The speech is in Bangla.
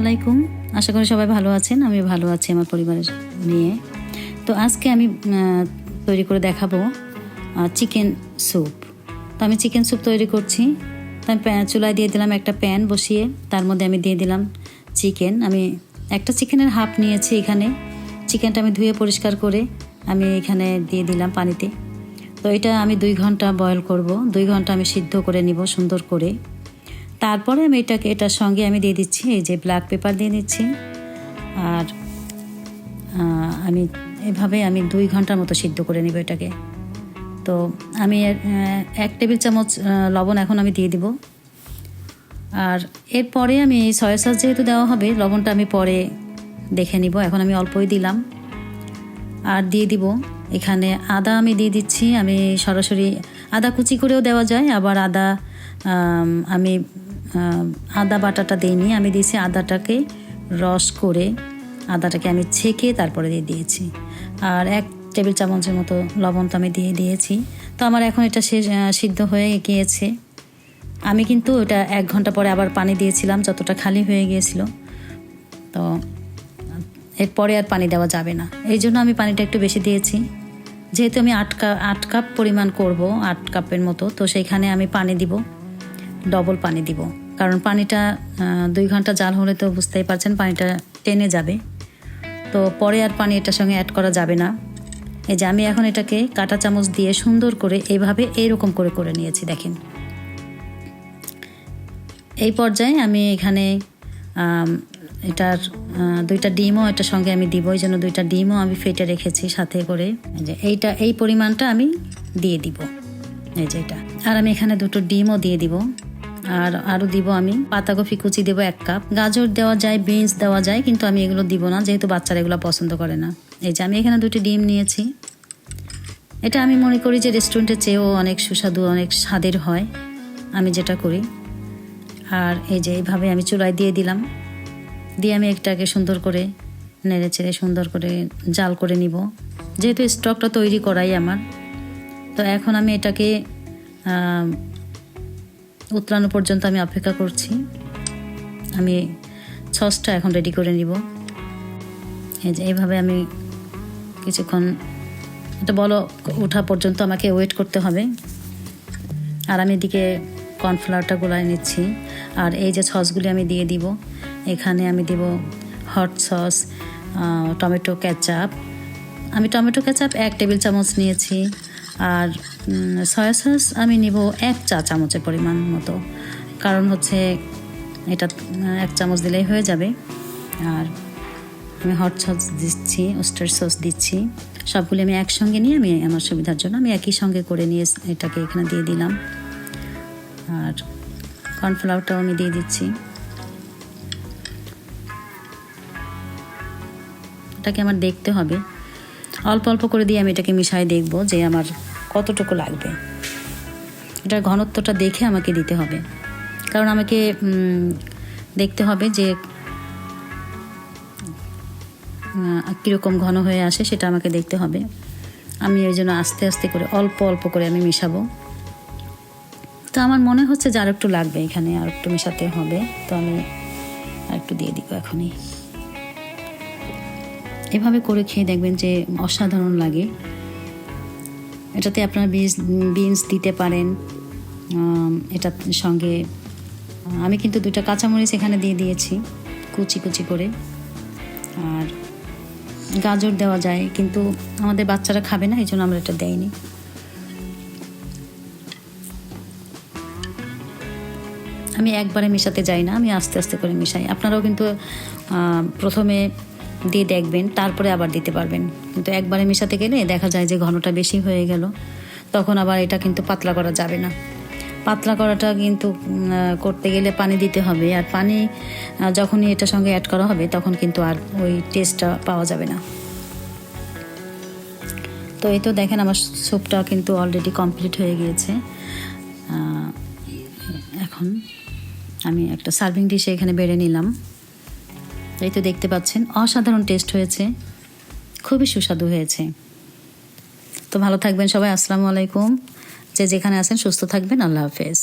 আলাইকুম। আশা করি সবাই ভালো আছেন আমি ভালো আছি আমার পরিবারের নিয়ে। তো আজকে আমি তৈরি করে দেখাবো চিকেন স্যুপ তো আমি চিকেন স্যুপ তৈরি করছি। তো আমি চুলায় দিয়ে দিলাম একটা প্যান বসিয়ে, তার মধ্যে আমি দিয়ে দিলাম চিকেন আমি একটা চিকেনের হাফ নিয়েছি এখানে। চিকেনটা আমি ধুয়ে পরিষ্কার করে আমি এখানে দিয়ে দিলাম পানিতে। তো এটা আমি দুই ঘণ্টা বয়ল করব। দুই ঘণ্টা আমি সিদ্ধ করে নিব সুন্দর করে। তারপরে আমি এটাকে, এটার সঙ্গে আমি দিয়ে দিচ্ছি, এই যে ব্ল্যাক পেপার দিয়ে দিচ্ছি। আর আমি এভাবে আমি দুই ঘণ্টার মতো সিদ্ধ করে নিব এটাকে। তো আমি এক টেবিল চামচ লবণ এখন আমি দিয়ে দিব। আর এরপরে আমি সয়া সস যেহেতু দেওয়া হবে, লবণটা আমি পরে দেখে নিব। এখন আমি অল্পই দিলাম। আর দিয়ে দিব, এখানে আদা আমি দিয়ে দিচ্ছি। আমি সরাসরি আদা কুচি করেও দেওয়া যায়, আবার আদা আমি আদা বাটাটা দিইনি আমি দিয়েছি আদাটাকে রস করে, আদাটাকে আমি ছেঁকে তারপরে দিয়ে দিয়েছি। আর এক টেবিল চামচের মতো লবণ তো আমি দিয়ে দিয়েছি। তো আমার এখন এটা সিদ্ধ হয়ে গিয়েছে। আমি কিন্তু ওটা এক ঘণ্টা পরে আবার পানি দিয়েছিলাম, যতটা খালি হয়ে গিয়েছিল। তো এরপরে আর পানি দেওয়া যাবে না। এই জন্য আমি পানিটা একটু বেশি দিয়েছি। যেহেতু আমি আট কাপ আট কাপ পরিমাণ করব, আট কাপের মতো, তো সেইখানে আমি পানি দিব, ডবল পানি দিব। কারণ পানিটা দুই ঘণ্টা জাল হলে তো বুঝতেই পারছেন পানিটা টেনে যাবে। তো পরে আর পানি এটার সঙ্গে অ্যাড করা যাবে না। এই যে আমি এখন এটাকে কাঁটা চামচ দিয়ে সুন্দর করে এইভাবে এইরকম করে করে নিয়েছি, দেখেন। এই পর্যায়ে আমি এখানে এটার দুইটা ডিমও এটার সঙ্গে আমি দিব। এই জন্য দুইটা ডিমও আমি ফেটে রেখেছি সাথে করে। যে এইটা, এই পরিমাণটা আমি দিয়ে দিব। এই যে এটা। আর আমি এখানে দুটো ডিমও দিয়ে দিব। আর আরও দিব আমি। পাতাকপি কুচি দেবো এক কাপ। গাজর দেওয়া যায়, বিনস দেওয়া যায়, কিন্তু আমি এগুলো দিব না, যেহেতু বাচ্চারা এগুলো পছন্দ করে না। এই যে আমি এখানে দুটি ডিম নিয়েছি। এটা আমি মনে করি যে রেস্টুরেন্টের চেয়েও অনেক সুস্বাদু, অনেক স্বাদের হয়। আমি যেটা করি। আর এই যে এইভাবে আমি চুলায় দিয়ে দিলাম। দিয়ে আমি একটাকে সুন্দর করে নেড়ে চেড়ে সুন্দর করে জাল করে নিব। যেহেতু স্টকটা তৈরি করাই আমার। তো এখন আমি এটাকে উতলানো পর্যন্ত আমি অপেক্ষা করছি। আমি সসটা এখন রেডি করে নিব। এই যে, এইভাবে আমি কিছুক্ষণ, এটা বলো ওঠা পর্যন্ত আমাকে ওয়েট করতে হবে। আর আমি এদিকে কর্নফ্লাওয়ারটা গোলায় নিচ্ছি। আর এই যে সসগুলি আমি দিয়ে দিব, এখানে আমি দিব হট সস টমেটো ক্যাচাপ আমি টমেটো ক্যাচাপ এক টেবিল চামচ নিয়েছি। আর সয়া সস আমি নিব এক চা চামচের পরিমাণ মতো। কারণ হচ্ছে এটা এক চামচ দিলেই হয়ে যাবে। আর আমি হট সস দিচ্ছি ওস্টার সস দিচ্ছি। সবগুলি আমি একসঙ্গে নিয়ে আমি আমার সুবিধার জন্য আমি একই সঙ্গে করে নিয়ে এটাকে এখানে দিয়ে দিলাম। আর কর্নফ্লাওয়ারটাও আমি দিয়ে দিচ্ছি। এটাকে আমার দেখতে হবে। অল্প অল্প করে দিয়ে আমি এটাকে মিশাই দেখব যে আমার কতটুকু লাগবে। এটার ঘনত্বটা দেখে আমাকে দিতে হবে। কারণ আমাকে দেখতে হবে যে কীরকম ঘন হয়ে আসে সেটা আমাকে দেখতে হবে। আমি ওই জন্য আস্তে আস্তে করে, অল্প অল্প করে আমি মিশাবো। তো আমার মনে হচ্ছে যে আর একটু লাগবে এখানে আর একটু মেশাতে হবে। তো আমি আর একটু দিয়ে দিব এখনই। এভাবে করে খেয়ে দেখবেন যে অসাধারণ লাগে। এটাতে আপনারা বিনস বিনস দিতে পারেন এটার সঙ্গে, আমি কিন্তু দুইটা কাঁচামরিচ এখানে দিয়ে দিয়েছি, কুচি কুচি করে। আর গাজর দেওয়া যায়, কিন্তু আমাদের বাচ্চারা খাবে না এই জন্য আমরা এটা দেয়নি আমি একবারে মেশাতে যাই না, আমি আস্তে আস্তে করে মিশাই। আপনারাও কিন্তু প্রথমে দিয়ে দেখবেন, তারপরে আবার দিতে পারবেন। কিন্তু একবারে মেশাতে গেলে দেখা যায় যে ঘনটা বেশি হয়ে গেল। তখন আবার এটা কিন্তু পাতলা করা যাবে না। পাতলা করাটা কিন্তু করতে গেলে পানি দিতে হবে। আর পানি যখনই এটার সঙ্গে অ্যাড করা হবে, তখন কিন্তু আর ওই টেস্টটা পাওয়া যাবে না। তো এই তো দেখেন আমার স্যুপটা কিন্তু অলরেডি কমপ্লিট হয়ে গিয়েছে। এখন আমি একটা সার্ভিং ডিশে এখানে বেড়ে নিলাম। এই তো দেখতে পাচ্ছেন, অসাধারণ টেস্ট হয়েছে। খুবই সুস্বাদু হয়েছে। তো ভালো থাকবেন সবাই, আসসালামু আলাইকুম। যে যেখানে আছেন, সুস্থ থাকবেন, আল্লাহ হাফেজ।